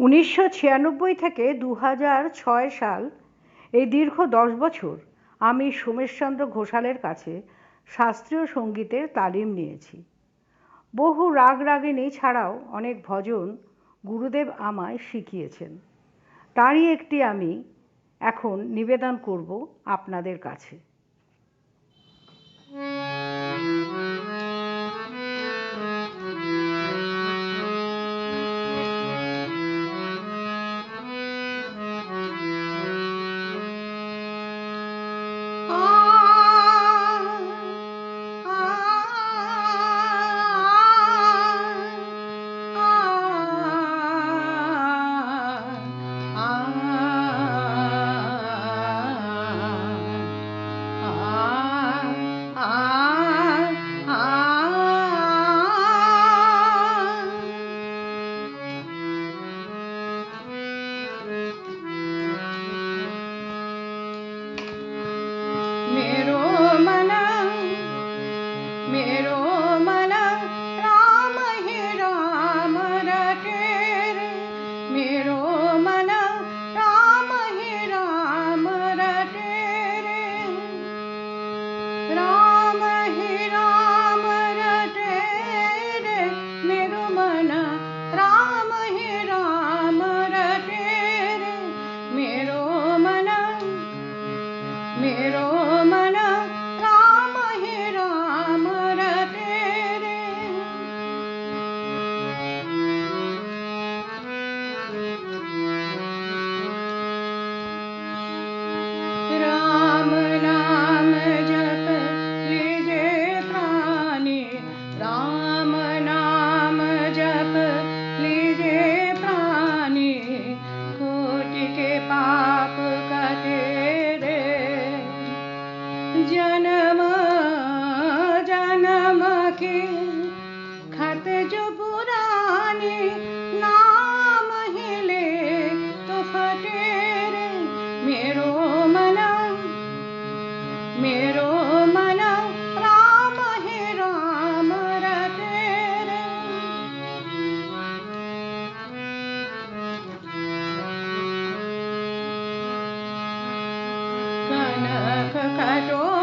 উনিশশো ছিয়ানব্বই থেকে দু ছয় সাল, এই দীর্ঘ দশ বছর আমি সোমেশচন্দ্র ঘোষালের কাছে শাস্ত্রীয় সঙ্গীতের তালিম নিয়েছি। বহু রাগ রাগিনী ছাড়াও অনেক ভজন গুরুদেব আমায় শিখিয়েছেন। তারই একটি আমি এখন নিবেদন করব আপনাদের কাছে। मेरो मन राम हे राम रटेर मेरो मन राम हे राम रटेर राम हे राम रटेर मेरो मन राम हे राम रटेर मेरो मन मेरो मन मेरो मन राम हे कनक करो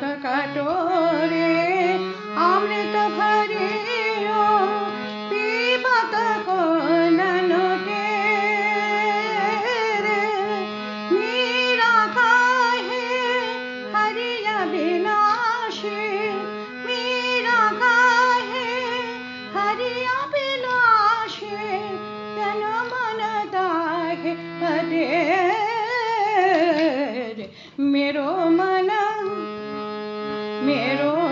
ಕಟೋರೆ ಅಮೃತ ಭರಿಯೋ ಪೀಬತ ಕೋಲನೊಟೆ ಮೀರಾ ಕಾಹೆ ಹರಿಯ ವಿನಾಶೆ ಮೀರಾ ಕಾಹೆ ಹರಿಯ ವಿನಾಶೆ ತನ ಮನದಾಹೆ ಪದೇ ಮೇರೋ ಮನ me errou